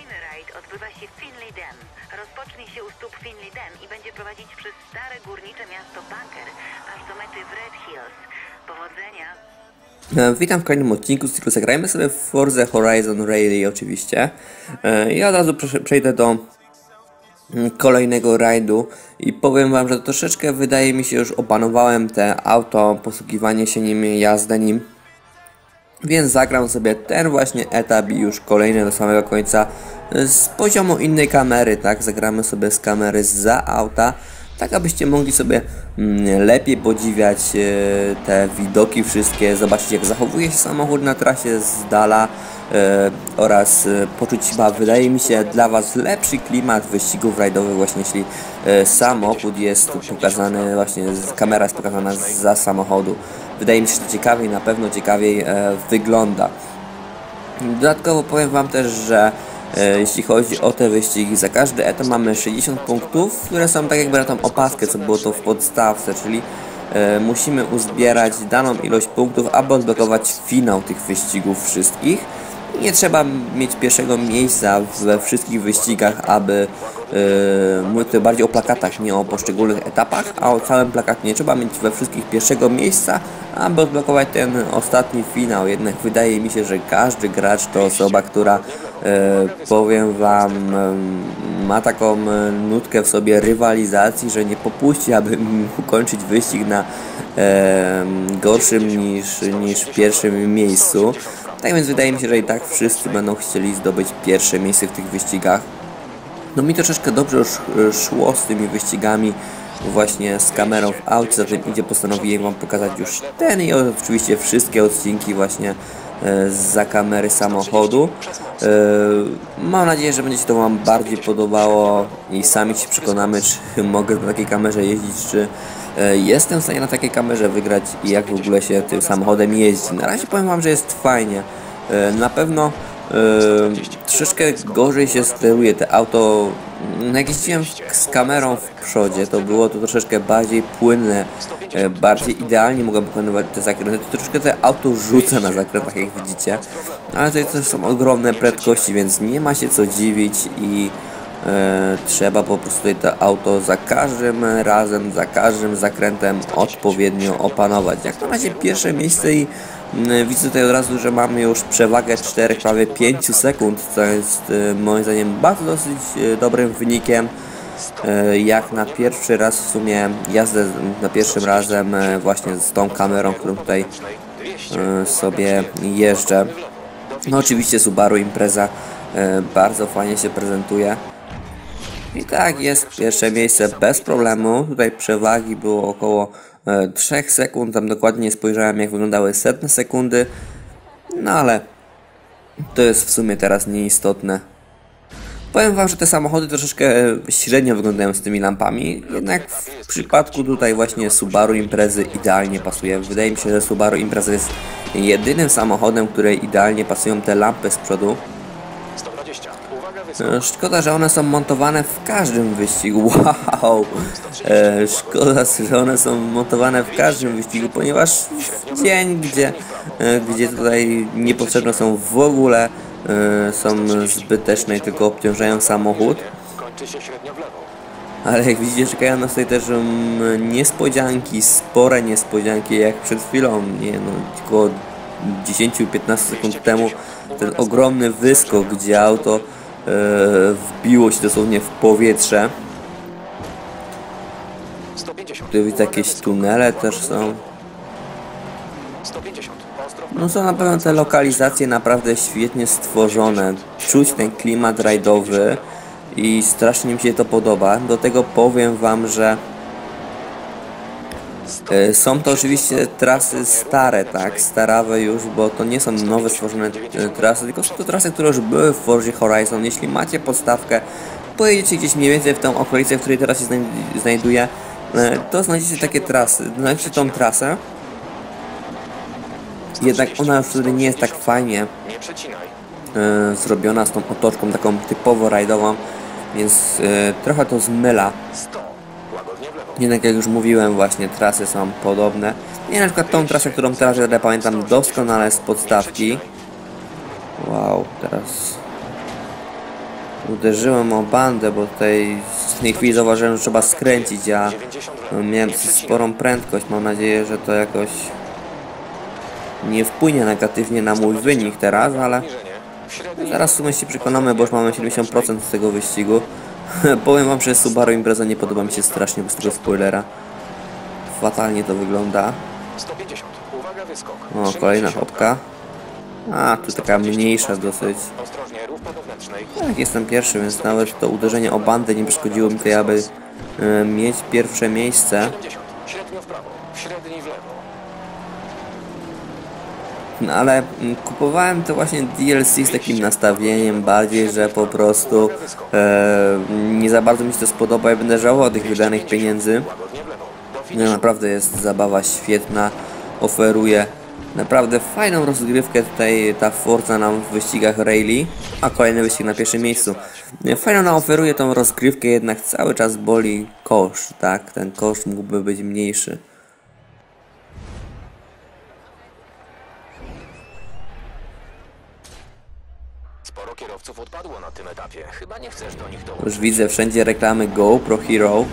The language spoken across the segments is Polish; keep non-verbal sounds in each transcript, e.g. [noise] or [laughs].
Kolejny rajd odbywa się w Finley Dam. Rozpocznie się u stóp Finley Dam i będzie prowadzić przez stare górnicze miasto Bunker, aż do mety w Red Hills. Powodzenia! E, Witam w kolejnym odcinku z cyklu Zagrajmy sobie w Forza Horizon Rally oczywiście. E, Ja od razu prze- przejdę do mm, kolejnego rajdu i powiem wam, że troszeczkę wydaje mi się już opanowałem te auto, posługiwanie się nim, jazdę nim. Więc zagram sobie ten właśnie etap i już kolejny do samego końca z poziomu innej kamery, tak? Zagramy sobie z kamery za auta, tak abyście mogli sobie mm, lepiej podziwiać e, te widoki wszystkie, zobaczyć jak zachowuje się samochód na trasie z dala e, oraz e, poczuć chyba, wydaje mi się, dla Was lepszy klimat wyścigów rajdowych właśnie jeśli samochód jest pokazany właśnie, kamera jest pokazana za samochodu. Wydaje mi się, że ciekawiej, na pewno ciekawiej e, wygląda. Dodatkowo powiem Wam też, że e, jeśli chodzi o te wyścigi, za każdy etap mamy 60 punktów, które są tak jakby na tą opaskę, co było to w podstawce, czyli e, musimy uzbierać daną ilość punktów, aby odblokować finał tych wyścigów wszystkich. Nie trzeba mieć pierwszego miejsca we wszystkich wyścigach, aby yy, mówię tutaj bardziej o plakatach, nie o poszczególnych etapach, a o całym plakacie nie trzeba mieć we wszystkich pierwszego miejsca, aby odblokować ten ostatni finał. Jednak wydaje mi się, że każdy gracz to osoba, która yy, powiem wam yy, ma taką nutkę w sobie rywalizacji, że nie popuści, aby [laughs] mógł kończyć wyścig na gorszym niż, niż pierwszym miejscu. Tak więc wydaje mi się, że i tak wszyscy będą chcieli zdobyć pierwsze miejsce w tych wyścigach. No mi troszeczkę dobrze już e, szło z tymi wyścigami właśnie z kamerą w aucie, zatem idzie postanowiłem wam pokazać już ten i oczywiście wszystkie odcinki właśnie za kamery samochodu. E, Mam nadzieję, że będzie się to wam bardziej podobało i sami się przekonamy, czy mogę na takiej kamerze jeździć, czy e, jestem w stanie na takiej kamerze wygrać i jak w ogóle się tym samochodem jeździ. Na razie powiem wam, że jest fajnie. E, Na pewno troszeczkę gorzej się steruje te auto. Jak jeździłem z kamerą w przodzie, to było to troszeczkę bardziej płynne, e, bardziej idealnie mogłem pokonywać te zakręty. To troszeczkę te auto rzuca na zakrętach, jak widzicie, ale tutaj też są ogromne prędkości, więc nie ma się co dziwić i e, trzeba po prostu tutaj to auto za każdym razem, za każdym zakrętem odpowiednio opanować. Jak na razie pierwsze miejsce i Widzę tutaj od razu, że mamy już przewagę 4, prawie 5 sekund, co jest e, moim zdaniem bardzo dosyć e, dobrym wynikiem. E, Jak na pierwszy raz w sumie jazdę na pierwszym razem e, właśnie z tą kamerą, którą tutaj e, sobie jeżdżę. No oczywiście Subaru Impreza bardzo fajnie się prezentuje. I tak jest pierwsze miejsce bez problemu. Tutaj przewagi było około e, 3 sekund. Tam dokładnie nie spojrzałem jak wyglądały setne sekundy. No ale to jest w sumie teraz nieistotne. Powiem wam, że te samochody troszeczkę e, średnio wyglądają z tymi lampami, jednak w przypadku tutaj właśnie Subaru Imprezy idealnie pasuje. Wydaje mi się, że Subaru Impreza jest jedynym samochodem, której idealnie pasują te lampy z przodu. 120. Uwaga, wysoko. E, Szkoda, że one są montowane w każdym wyścigu. [laughs] Wow! E, szkoda, że one są montowane w każdym wyścigu, ponieważ w dzień, gdzie, gdzie tutaj niepotrzebne są w ogóle, są zbyteczne i tylko obciążają samochód. Ale jak widzicie, czekają nas tutaj też mm, niespodzianki, spore niespodzianki, jak przed chwilą, nie no, tylko 10-15 sekund temu, ten ogromny wyskok, gdzie auto e, wbiło się dosłownie w powietrze. 150. Tu widzę jakieś tunele też są. 150. No są na pewno te lokalizacje naprawdę świetnie stworzone. Czuć ten klimat rajdowy i strasznie mi się to podoba. Do tego powiem wam, że e, są to oczywiście trasy stare, tak, starawe już, bo to nie są nowe stworzone e, trasy, tylko są to trasy, które już były w Forza Horizon. Jeśli macie podstawkę, pojedziecie gdzieś mniej więcej w tą okolicę, w której teraz się znaj- znajduję, e, to znajdziecie takie trasy. Znajdziecie tą trasę, jednak ona wtedy nie jest tak fajnie e, zrobiona z tą otoczką taką typowo rajdową, więc e, trochę to zmyla. 100. Łagodnie w lewo. Jednak jak już mówiłem właśnie trasy są podobne. Nie na przykład tą trasę, którą teraz jadę, pamiętam doskonale z podstawki. Wow, teraz uderzyłem o bandę, bo tutaj w tej chwili zauważyłem, że trzeba skręcić, a 90 w lewo. miałem sporą prędkość. Mam nadzieję, że to jakoś nie wpłynie negatywnie na mój wynik teraz, ale zaraz w sumie się przekonamy, bo już mamy 70% z tego wyścigu. [laughs] Powiem wam, że Subaru Impreza nie podoba mi się strasznie bez tego spoilera. Fatalnie to wygląda. 150. Uwaga, wyskok. O, kolejna 30. hopka. A, tu taka mniejsza dosyć. Tak, jestem pierwszy, więc nawet to uderzenie o bandę nie przeszkodziło mi tej, aby e, mieć pierwsze miejsce. 70. Średnio w prawo. Średni w lewo. No ale mm, kupowałem to właśnie DLC z takim nastawieniem bardziej, że po prostu e, nie za bardzo mi się to spodoba i będę żałował tych wydanych pieniędzy. No, naprawdę jest zabawa świetna, oferuje naprawdę fajną rozgrywkę tutaj ta Forza nam w wyścigach rally, a kolejny wyścig na pierwszym miejscu. Fajną nam oferuje tą rozgrywkę, jednak cały czas boli koszt, tak? Ten koszt mógłby być mniejszy. Sporo kierowców odpadło na tym etapie. Chyba nie chcesz do nich dołączyć. Już widzę wszędzie reklamy GoPro Hero,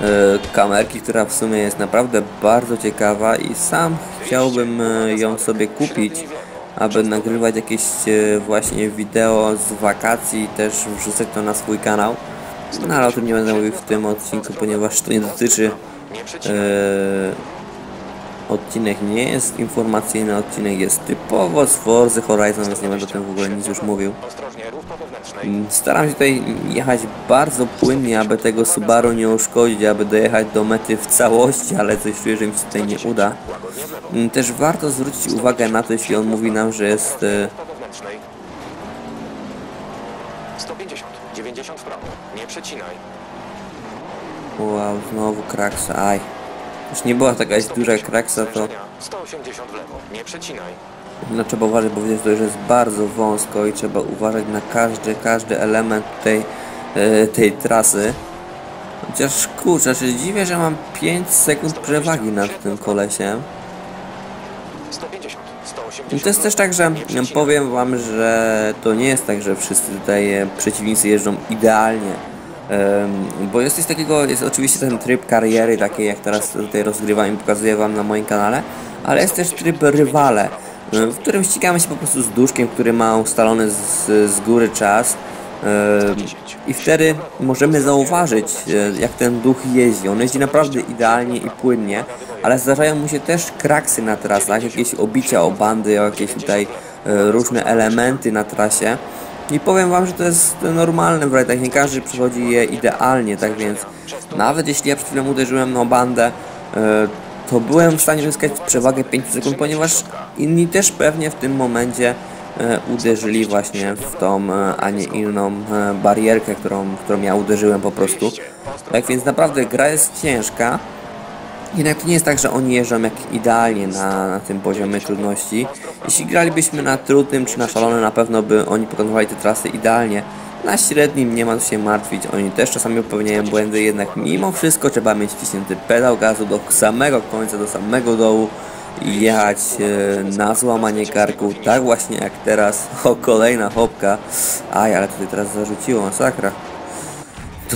e, kamerki, która w sumie jest naprawdę bardzo ciekawa i sam chciałbym e, ją sobie kupić, aby nagrywać jakieś e, właśnie wideo z wakacji i też wrzucać to na swój kanał. No ale o tym nie będę mówił w tym odcinku, ponieważ to nie dotyczy odcinek nie jest informacyjny, odcinek jest typowo z Forza Horizon, więc nie będę o tym w ogóle nic już mówił. Mm, Staram się tutaj jechać bardzo płynnie, aby tego Subaru nie uszkodzić, aby dojechać do mety w całości, ale coś czuję, że mi się tutaj nie uda. Mm, Też warto zwrócić uwagę na to, jeśli on mówi nam, że jest... e, Rów po wewnętrznej. 150. 90 w prawo. Nie przecinaj. Wow, znowu kraksa, aj. Już nie była taka duża kraksa, to Zwężenia. 180 w lewo. Nie przecinaj. No, trzeba uważać, bo widać, już jest bardzo wąsko i trzeba uważać na każdy, każdy element tej, e, tej trasy. Chociaż kurczę, się dziwię, że mam 5 sekund przewagi nad tym kolesiem. 150. I 180 to jest też tak, że powiem wam, że to nie jest tak, że wszyscy tutaj e, przeciwnicy jeżdżą idealnie. Em, bo jest coś takiego, jest oczywiście ten tryb kariery, taki jak teraz tutaj rozgrywam i pokazuję wam na moim kanale, ale jest też tryb rywale, w którym ścigamy się po prostu z duszkiem, który ma ustalony z, z góry czas. Em, I wtedy możemy zauważyć, e, jak ten duch jeździ. On jeździ naprawdę idealnie i płynnie, ale zdarzają mu się też kraksy na trasach, jakieś obicia o bandy, jakieś tutaj e, różne elementy na trasie. I powiem wam, że to jest normalne w rajdach, nie każdy przechodzi je idealnie, tak więc nawet jeśli ja przed chwilą uderzyłem na bandę, e, to byłem w stanie uzyskać przewagę 5 sekund, ponieważ inni też pewnie w tym momencie e, uderzyli właśnie w tą, e, a nie inną e, barierkę, którą, którą ja uderzyłem po prostu. Tak więc naprawdę gra jest ciężka. Jednak to nie jest tak, że oni jeżdżą jak idealnie na, na tym poziomie trudności. Jeśli gralibyśmy na trudnym czy na szalonym, na pewno by oni pokonywali te trasy idealnie. Na średnim nie ma co się martwić, oni też czasami popełniają błędy, jednak mimo wszystko trzeba mieć wciśnięty pedał gazu do samego końca, do samego dołu i jechać e, na złamanie karku, tak właśnie jak teraz. O, kolejna hopka. Aj, ale tutaj teraz zarzuciło, masakra.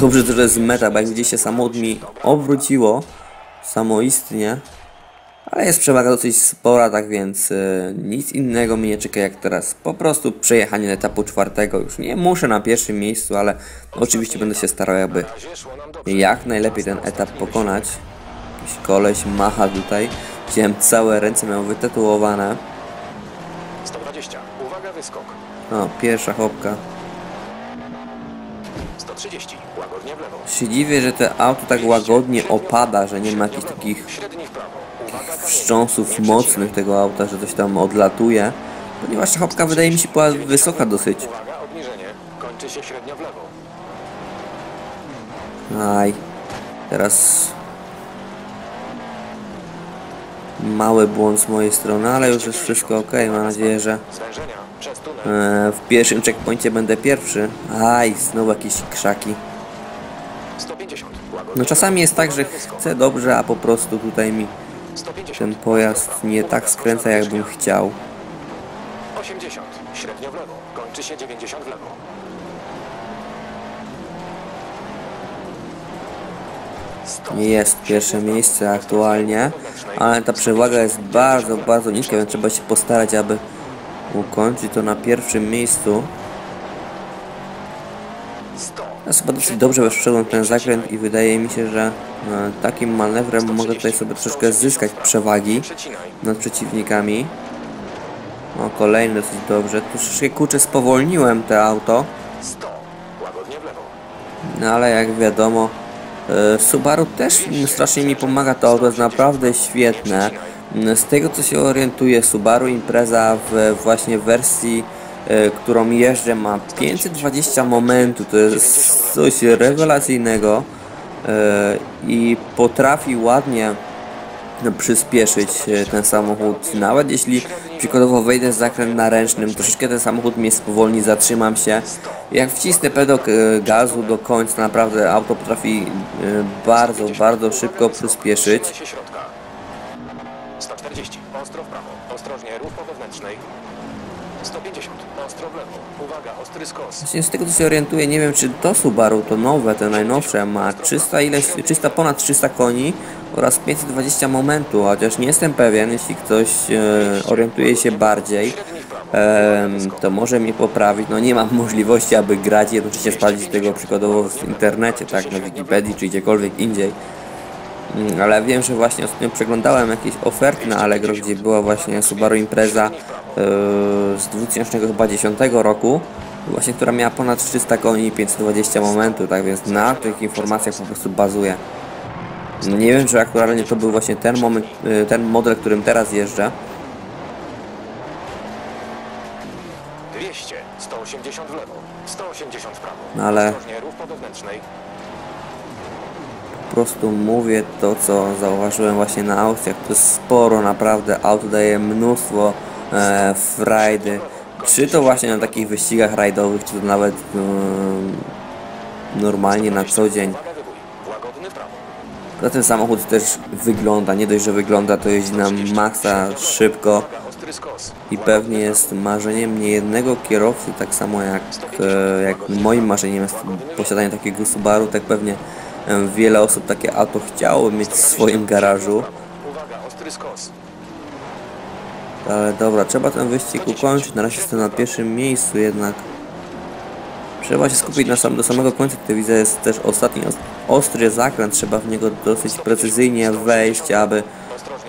Dobrze, że to jest meta, bo jak widzicie samochód mi obróciło samoistnie, ale jest przewaga dosyć spora, tak więc e, nic innego mnie nie czeka jak teraz. Po prostu przejechanie etapu czwartego. Już nie muszę na pierwszym miejscu, ale oczywiście będę się starał, dobrze. jak najlepiej ten etap pokonać. Jakiś koleś macha tutaj. Widziałem całe ręce miał wytatuowane. 120. Uwaga, wyskok. No, pierwsza hopka. 130. Łagodnie w lewo. Się dziwię, że te auto tak łagodnie opada, że nie ma jakichś takich wstrząsów mocnych tego auta, że coś tam odlatuje. Ponieważ ta hopka wydaje mi się była wysoka dosyć. Uwaga, obniżenie. Kończy się średnio w lewo. Aj. Teraz mały błąd z mojej strony, ale już jest wszystko ok. Mam nadzieję, że e, w pierwszym checkpointie będę pierwszy. Aj, znowu jakieś krzaki. No czasami jest tak, że chcę dobrze, a po prostu tutaj mi ten pojazd nie tak skręca, jakbym chciał. 80, średnio w lewo, kończy się 90 w lewo. Jest pierwsze miejsce aktualnie ale ta przewaga jest bardzo, bardzo niska, więc trzeba się postarać, aby ukończyć to na pierwszym miejscu. 100. Ja chyba dosyć dobrze wszedłem ten zakręt i wydaje mi się, że e, takim manewrem mogę tutaj sobie troszkę zyskać przewagi nad przeciwnikami. O, kolejny dosyć dobrze. Tu troszkę kurczę spowolniłem te auto, 100. Łagodnie w lewo. no ale jak wiadomo, Subaru też strasznie mi pomaga, to auto jest naprawdę świetne. Z tego co się orientuję, Subaru Impreza w właśnie wersji, e, którą jeżdżę ma 520 momentu, to jest coś rewelacyjnego e, i potrafi ładnie przyspieszyć e, ten samochód. Nawet jeśli przykładowo wejdę z zakręt na ręcznym, troszeczkę ten samochód mnie spowolni, zatrzymam się. Jak wcisnę pedok e, gazu do końca, naprawdę auto potrafi e, bardzo, bardzo szybko przyspieszyć. Trzymaj się środka. 140. Ostro w prawo. Ostrożnie. Ruch po wewnętrznej. 150. Ostro w lewo. Uwaga. Ostry skos. Właśnie z tego co się orientuję, nie wiem czy to Subaru, to nowe, te najnowsze, ma 300 ileś, 300, ponad 300 koni oraz 520 momentu, chociaż nie jestem pewien, jeśli ktoś e, orientuje się bardziej, to może mnie poprawić. No nie mam [laughs] możliwości, aby grać i jednocześnie sprawdzić tego przykładowo w internecie, tak, na Wikipedii czy gdziekolwiek indziej. Mm, Ale wiem, że właśnie ostatnio przeglądałem jakieś oferty na Allegro, gdzie była właśnie Subaru Impreza z 2010 roku, właśnie która miała ponad 300 koni i 520 momentu, tak więc na tych informacjach po prostu bazuję. Nie wiem, czy aktualnie to był właśnie ten moment, e, ten model, którym teraz jeżdżę. 200. 180 w lewo. 180 w prawo. No ale- po prostu mówię to, co zauważyłem właśnie na aukcjach. To jest sporo, naprawdę. Auto daje mnóstwo e. Czy to właśnie na takich wyścigach rajdowych, czy to nawet em, normalnie na co dzień. Uwaga wybój. Łagodny w prawo. Za ten samochód też wygląda, nie dość, że wygląda, to jeździ na maksa szybko i pewnie jest marzeniem niejednego kierowcy, tak samo jak, e, jak moim marzeniem jest posiadanie takiego Subaru, tak pewnie e, wiele osób takie auto chciało mieć w swoim garażu. Ale dobra, trzeba ten wyścig ukończyć. Na razie jestem na pierwszym miejscu jednak. Trzeba się skupić na sam, do samego końca. Tutaj widzę jest też ostatni os- ostry zakręt. Trzeba w niego dosyć precyzyjnie wejść, aby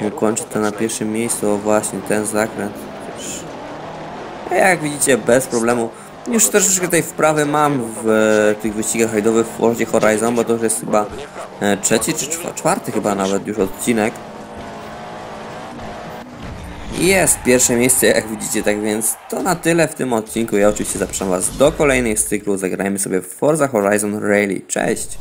ukończyć to na pierwszym miejscu. O właśnie, ten zakręt. A jak widzicie, bez problemu. Już troszeczkę tej wprawy mam w e, tych wyścigach rajdowych w Forzie Horizon, bo to już jest chyba e, trzeci czy czwa- czwarty chyba nawet już odcinek. Jest pierwsze miejsce, jak widzicie, tak więc to na tyle w tym odcinku. Ja oczywiście zapraszam Was do kolejnych z cyklu. Zagrajmy sobie w Forza Horizon Rally. Cześć!